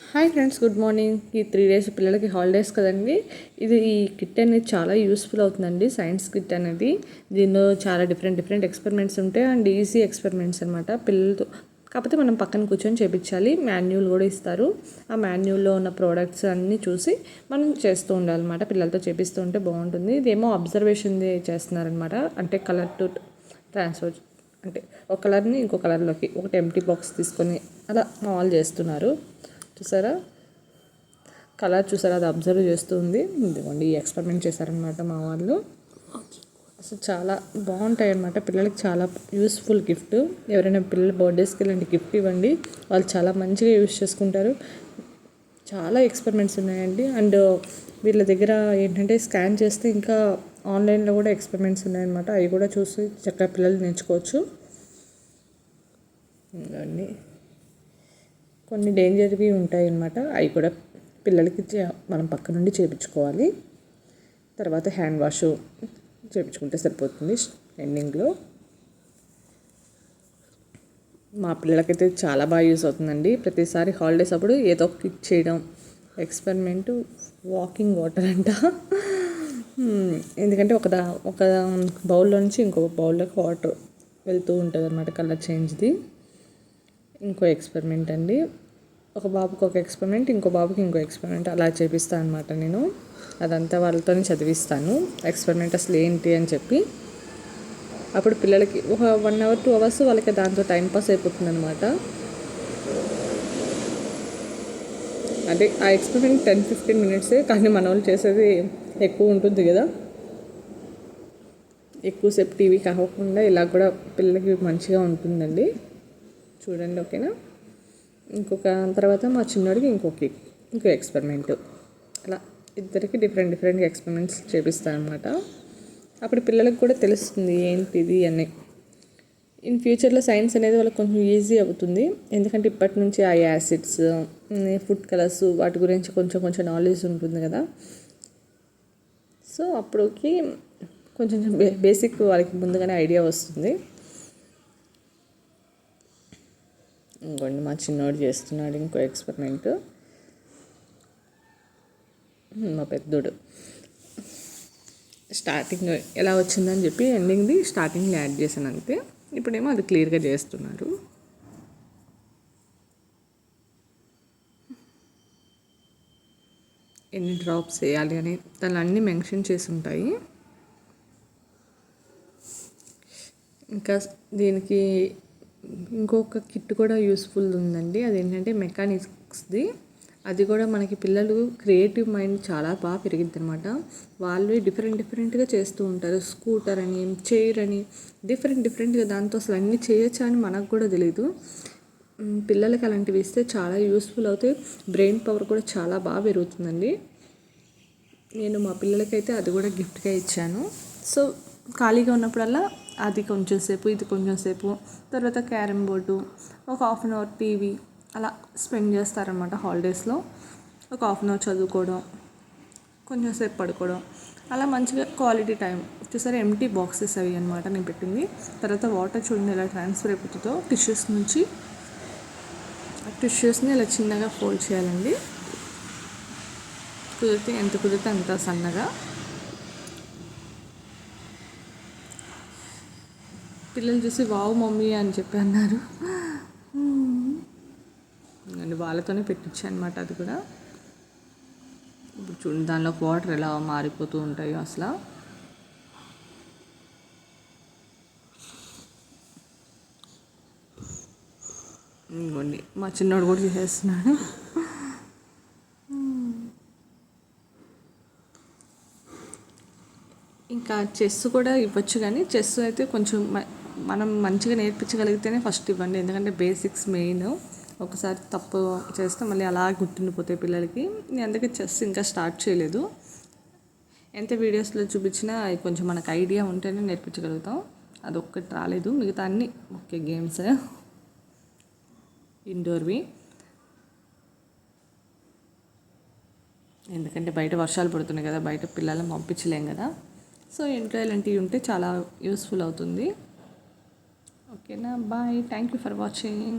Hi friends good morning. ఈ three days పిల్లలకి holidays కదండి. ఇది ఈ కిట్ అనేది చాలా యూస్ఫుల్ అవుతుందండి సైన్స్ కిట్ అనేది. దీనిలో చాలా డిఫరెంట్ డిఫరెంట్ ఎక్స్పెరిమెంట్స్ ఉంటాయి. అండ్ ఈజీ ఎక్స్పెరిమెంట్స్ అనమాట పిల్లలతో కాకపోతే మనం పక్కన కూర్చొని చేపించాలి. మాన్యువల్ కూడా ఇస్తారు. ఆ మాన్యువల్లో ఉన్న ప్రోడక్ట్స్ అన్నీ చూసి మనం చేస్తూ ఉండాలన్నమాట. పిల్లలతో చేపిస్తూ ఉంటే బాగుంటుంది. ఇదేమో అబ్జర్వేషన్ చేస్తున్నారనమాట అంటే కలర్ టు ట్రాన్స్ఫర్ అంటే ఒక కలర్ని ఇంకో కలర్లోకి ఒకటి ఎంటీ బాక్స్ తీసుకొని అలా మాల్ చేస్తున్నారు. చూసారా? కలర్ చూసారా? అది అబ్జర్వ్ చేస్తుంది. ఇదిగోండి ఈ ఎక్స్పెరిమెంట్ చేశారనమాట మా వాళ్ళు. అసలు చాలా బాగుంటాయి అనమాట పిల్లలకి చాలా యూస్ఫుల్ గిఫ్ట్ ఎవరైనా పిల్లల బర్త్డేస్కి ఇలాంటి గిఫ్ట్ ఇవ్వండి. వాళ్ళు చాలా మంచిగా యూస్ చేసుకుంటారు. చాలా ఎక్స్పెరిమెంట్స్ ఉన్నాయండి. అండ్ వీళ్ళ దగ్గర ఏంటంటే స్కాన్ చేస్తే ఇంకా ఆన్లైన్లో కూడా ఎక్స్పెరిమెంట్స్ ఉన్నాయన్నమాట. అవి కూడా చూసి చక్కగా పిల్లలు నేర్చుకోవచ్చు. అండి కొన్ని డేంజర్వి ఉంటాయి అన్నమాట అవి కూడా పిల్లలకి మనం పక్క నుండి చేయించుకోవాలి తర్వాత హ్యాండ్ వాష్ చేయించుకుంటే సరిపోతుంది ఎండింగ్లో మా పిల్లలకైతే చాలా బాగా యూస్ అవుతుందండి. ప్రతిసారి హాలిడేస్ అప్పుడు ఏదో ఒక కిట్ చేయడం ఎక్స్పెరిమెంట్ వాకింగ్ వాటర్ అంట. ఎందుకంటే ఒక దా ఒక బౌల్లో నుంచి ఇంకో బౌల్లోకి వాటర్ వెళ్తూ ఉంటుంది అనమాట కలర్ చేంజ్ది. ఇంకో ఎక్స్పెరిమెంట్ అండి. ఒక బాబుకి ఒక ఎక్స్పెరిమెంట్ ఇంకో బాబుకి ఇంకో ఎక్స్పెరిమెంట్ అలా చేపిస్తాను అనమాట నేను. అదంతా వాళ్ళతో చదివిస్తాను. ఎక్స్పెరిమెంట్ అసలు ఏంటి అని చెప్పి. అప్పుడు పిల్లలకి ఒక వన్ అవర్ టూ అవర్స్ వాళ్ళకి దాంతో టైం పాస్ అయిపోతుంది అనమాట అంటే ఆ ఎక్స్పెరిమెంట్ టెన్ ఫిఫ్టీన్ మినిట్సే కానీ మన వాళ్ళు చేసేది ఎక్కువ ఉంటుంది కదా. ఎక్కువసేపు టీవీ కాకుండా ఇలా కూడా పిల్లలకి మంచిగా ఉంటుందండి. చూడండి ఓకేనా? ఇంకొక తర్వాత మా చిన్నోడికి ఇంకొక ఇంకో ఎక్స్పెరిమెంట్ అలా ఇద్దరికి డిఫరెంట్ డిఫరెంట్ ఎక్స్పెరిమెంట్స్ చేపిస్తాను అనమాట అప్పుడు పిల్లలకు కూడా తెలుస్తుంది ఏంటిది అని. ఇన్ ఫ్యూచర్లో సైన్స్ అనేది వాళ్ళకి కొంచెం ఈజీ అవుతుంది. ఎందుకంటే ఇప్పటి నుంచి ఆ యాసిడ్స్ ఫుడ్ కలర్స్ వాటి గురించి కొంచెం కొంచెం నాలెడ్జ్ ఉంటుంది కదా. సో అప్పటికి కొంచెం బేసిక్ వాళ్ళకి ముందుగానే ఐడియా వస్తుంది. ఇంకోండి మా చిన్నోడు చేస్తున్నాడు ఇంకో ఎక్స్పెరిమెంట్ మా పెద్దోడు. స్టార్టింగ్ ఎలా వచ్చిందని చెప్పి ఎండింగ్ది స్టార్టింగ్లో యాడ్ చేశాను అంతే. ఇప్పుడేమో అది క్లియర్గా చేస్తున్నారు. ఎన్ని డ్రాప్స్ వేయాలి అని తను అన్నీ మెన్షన్ చేసి ఉంటాయి. ఇంకా దీనికి ఇంకొక కిట్ కూడా యూస్ఫుల్ ఉందండి. అదేంటంటే మెకానిక్స్ది. అది కూడా మనకి పిల్లలు క్రియేటివ్ మైండ్ చాలా బాగా పెరిగింది అనమాట వాళ్ళు డిఫరెంట్ డిఫరెంట్గా చేస్తూ ఉంటారు. స్కూటర్ అని చైర్ అని డిఫరెంట్ డిఫరెంట్గా దాంతో అసలు అన్నీ చేయొచ్చా అని మనకు కూడా తెలియదు పిల్లలకి అలాంటివి ఇస్తే చాలా యూస్ఫుల్ అవుతాయి. బ్రెయిన్ పవర్ కూడా చాలా బాగా పెరుగుతుందండి. నేను మా పిల్లలకైతే అది కూడా గిఫ్ట్గా ఇచ్చాను. సో ఖాళీగా ఉన్నప్పుడల్లా అది కొంచెం సేపు ఇది కొంచెం సేపు. తర్వాత క్యారమ్ బోర్డు ఒక హాఫ్ అన్ అవర్ టీవీ అలా స్పెండ్ చేస్తారనమాట హాలిడేస్లో. ఒక హాఫ్ అన్ అవర్ చదువుకోవడం కొంచెం సేపు పడుకోవడం. అలా మంచిగా క్వాలిటీ టైం వచ్చేసరి ఎంటీ బాక్సెస్ అవి అనమాట నేను పెట్టింది. తర్వాత వాటర్ చూడండి ఎలా ట్రాన్స్ఫర్ అయిపోతుందో. టిష్యూస్ నుంచి టిష్యూస్ని ఇలా చిన్నగా ఫోల్డ్ చేయాలండి. కుదిరితే ఎంత కుదిరితే అంత సన్నగా. పిల్లలు చూసి వావ్ మమ్మీ అని చెప్పి అన్నారు. అండ్ వాళ్ళతోనే పెట్టించా అనమాట అది కూడా. ఇప్పుడు చూడండి దానిలో వాటర్ ఎలా మారిపోతూ ఉంటాయో అసలు. ఇంకోండి మా చిన్నోడు కూడా చేసేస్తున్నాడు. ఇంకా చెస్ కూడా ఇవ్వచ్చు కానీ చెస్ అయితే కొంచెం మనం మంచిగా నేర్పించగలిగితేనే ఫస్ట్ ఇవ్వండి. ఎందుకంటే బేసిక్స్ మెయిన్. ఒకసారి తప్పు చేస్తే మళ్ళీ అలా గుర్తుండిపోతాయి పిల్లలకి. నేను అందుకే చెస్ ఇంకా స్టార్ట్ చేయలేదు. ఎంత వీడియోస్లో చూపించినా కొంచెం మనకు ఐడియా ఉంటేనే నేర్పించగలుగుతాం. అది ఒక్కటి రాలేదు. మిగతా అన్ని ఓకే గేమ్స్. ఇండోర్వి ఎందుకంటే బయట వర్షాలు పడుతున్నాయి కదా బయట పిల్లల్ని పంపించలేం కదా. సో ఇంట్లో ఇలాంటివి ఉంటే చాలా యూస్ఫుల్ అవుతుంది. ಓಕೆನಾ bye thank you for watching